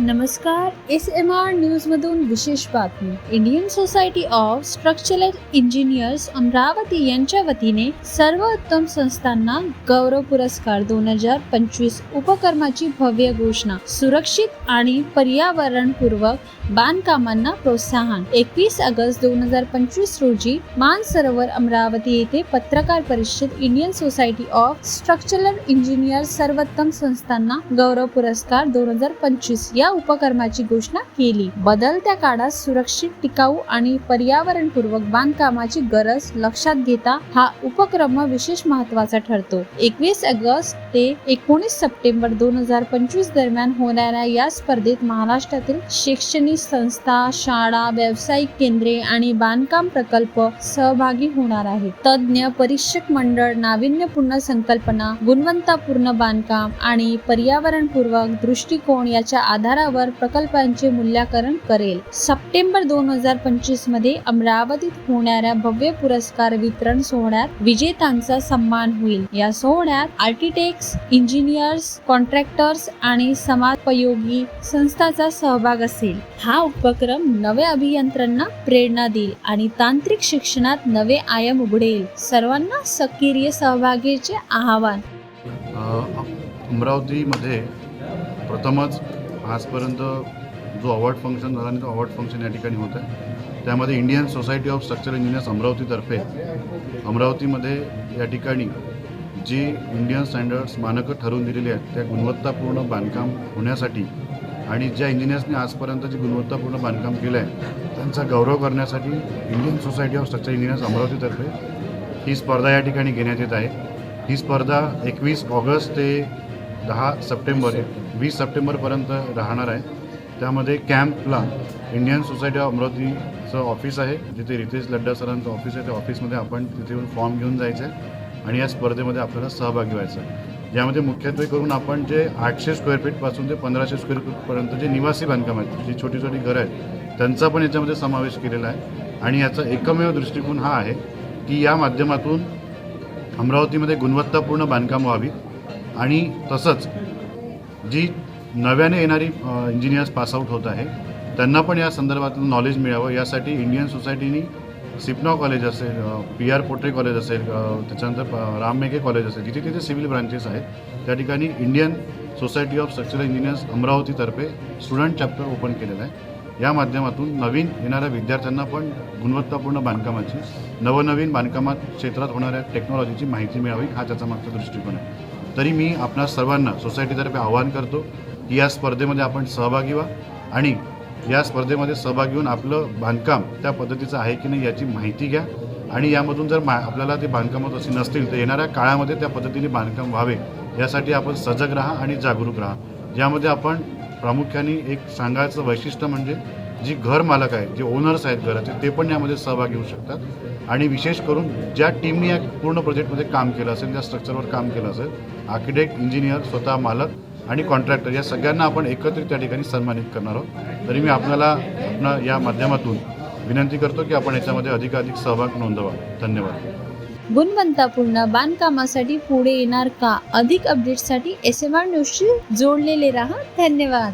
नमस्कार S M R न्यूजमधून विशेष बातमी. Indian society of structural engineers Amravati यांच्या वतीने सर्वोत्तम संस्थांना गौरव पुरस्कार दोन हजार पंचवीस उपक्रमाची भव्य घोषणा. सुरक्षित आणि पर्यावरणपूर्वक बांधकामांना प्रोत्साहन. एकवीस ऑगस्ट दोन हजार पंचवीस रोजी मानसरोवर अमरावती येथे पत्रकार परिषद Indian society of structural engineer सर्वोत्तम संस्थांना गौरव पुरस्कार दोन हजार पंचवीस या उपक्रमाची घोषणा केली. बदलत्या काळात सुरक्षित टिकाऊ आणि पर्यावरणपूर्वक बांधकामाची गरज लक्षात घेता हा उपक्रम विशेष महत्त्वाचा ठरतो. एकवीस ऑगस्ट ते एकोणीस सप्टेंबर दोन हजार पंचवीस दरम्यान होणाऱ्या या स्पर्धेत महाराष्ट्रातील शैक्षणिक संस्था शाळा व्यावसायिक केंद्रे आणि बांधकाम प्रकल्प सहभागी होणार आहेत. तज्ज्ञ परीक्षक मंडळ नाविन्यपूर्ण संकल्पना गुणवत्तापूर्ण बांधकाम आणि पर्यावरणपूर्वक दृष्टिकोन याच्या आधारावर प्रकल्पांचे मूल्यांकन करेल. सप्टेंबर दोन हजार पंचवीसमध्ये अमरावतीत होणाऱ्या भव्य पुरस्कार वितरण सोहळ्यात विजेत्यांचा सन्मान होईल. या सोहळ्यात आर्किटेक्ट्स इंजिनियर्स कॉन्ट्रॅक्टर्स आणि समाजोपयोगी संस्थांचा सहभाग असेल. हा उपक्रम नव्या अभियंत्यांना प्रेरणा देईल आणि तांत्रिक शिक्षणात नवे आयाम उघडेल. सर्वांना सक्रिय सहभागीचे आवाहन. अमरावतीमध्ये प्रथमच आजपर्यंत जो अवॉर्ड फंक्शन झाला आणि तो अवॉर्ड फंक्शन या ठिकाणी होतं आहे. त्यामध्ये Indian society of structure engineers अमरावतीतर्फे अमरावतीमध्ये या ठिकाणी जी इंडियन स्टँडर्ड्स मानकं ठरवून दिलेली आहेत त्या गुणवत्तापूर्ण बांधकाम होण्यासाठी आणि ज्या इंजिनियर्सनी आजपर्यंत जे गुणवत्तापूर्ण बांधकाम केलं आहे त्यांचा गौरव करण्यासाठी Indian society of structure engineers अमरावतीतर्फे ही स्पर्धा या ठिकाणी घेण्यात येत आहे. ही स्पर्धा एकवीस ऑगस्ट ते दहा सप्टेंबर वीस सप्टेंबरपर्यंत राहणार आहे. त्यामध्ये कॅम्पला इंडियन सोसायटी ऑफ अमरावतीचं ऑफिस आहे. जिथे रितेश लड्डा सरांचं ऑफिस आहे. त्या ऑफिसमध्ये आपण तिथे येऊन फॉर्म घेऊन जायचं आहे आणि या स्पर्धेमध्ये आपल्याला सहभागी व्हायचं आहे. यामध्ये मुख्यत्वे करून आपण जे आठशे स्क्वेअर फीटपासून ते पंधराशे स्क्वेअर फीटपर्यंत जे निवासी बांधकाम आहेत जी छोटी छोटी घरं आहेत त्यांचा पण याच्यामध्ये समावेश केलेला आहे. आणि याचा एकमेव दृष्टिकोन हा आहे की या माध्यमातून अमरावतीमध्ये गुणवत्तापूर्ण बांधकाम व्हावी आणि तसंच जी नव्याने येणारी इंजिनियर्स पासआउट होत आहे त्यांना पण या संदर्भातलं नॉलेज मिळावं. यासाठी इंडियन सोसायटीनी सिपनाव कॉलेज असेल पी आर पोट्रे कॉलेज असेल त्याच्यानंतर राम मेघे कॉलेज असेल जिथे तिथे सिव्हिल ब्रांचेस आहेत. त्या ठिकाणी Indian society of structural engineers अमरावतीतर्फे student chapter open केलेलं आहे. या माध्यमातून नवीन येणाऱ्या विद्यार्थ्यांना पण गुणवत्तापूर्ण बांधकामाची नवनवीन बांधकामात क्षेत्रात होणाऱ्या टेक्नॉलॉजीची माहिती मिळावी हा त्याचा मागचा दृष्टिकोन आहे. तरी मी आपणा सर्वांना सोसायटीतर्फे आवाहन करतो की या स्पर्धेमध्ये आपण सहभागी व्हा आणि या स्पर्धेमध्ये सहभागी होऊन आपलं बांधकाम त्या पद्धतीचं आहे की नाही याची माहिती घ्या. आणि यामधून जर मा आपल्याला ते बांधकामं तशी नसतील तर येणाऱ्या काळामध्ये त्या पद्धतीने बांधकाम व्हावे यासाठी आपण सजग राहा आणि जागरूक राहा. यामध्ये आपण प्रामुख्याने एक सांगायचं वैशिष्ट्य म्हणजे जी घर मालक आहेत जे ओनर्स आहेत घराचे ते पण यामध्ये सहभागी होऊ शकतात. आणि विशेष करून ज्या टीमने या पूर्ण प्रोजेक्टमध्ये काम केलं असेल त्या स्ट्रक्चरवर काम केलं असेल आर्किटेक्ट इंजिनियर स्वतः मालक आणि कॉन्ट्रॅक्टर या सगळ्यांना आपण एकत्रित त्या ठिकाणी सन्मानित करणार आहोत. तरी मी आपल्याला आपणा या माध्यमातून विनंती करतो की आपण याच्यामध्ये अधिकाधिक सहभाग नोंदवा. धन्यवाद. गुणवत्तापूर्ण बांधकामासाठी पुढे येणार का? अधिक अपडेटसाठी एस एम आर न्यूजशी जोडलेले राहा. धन्यवाद.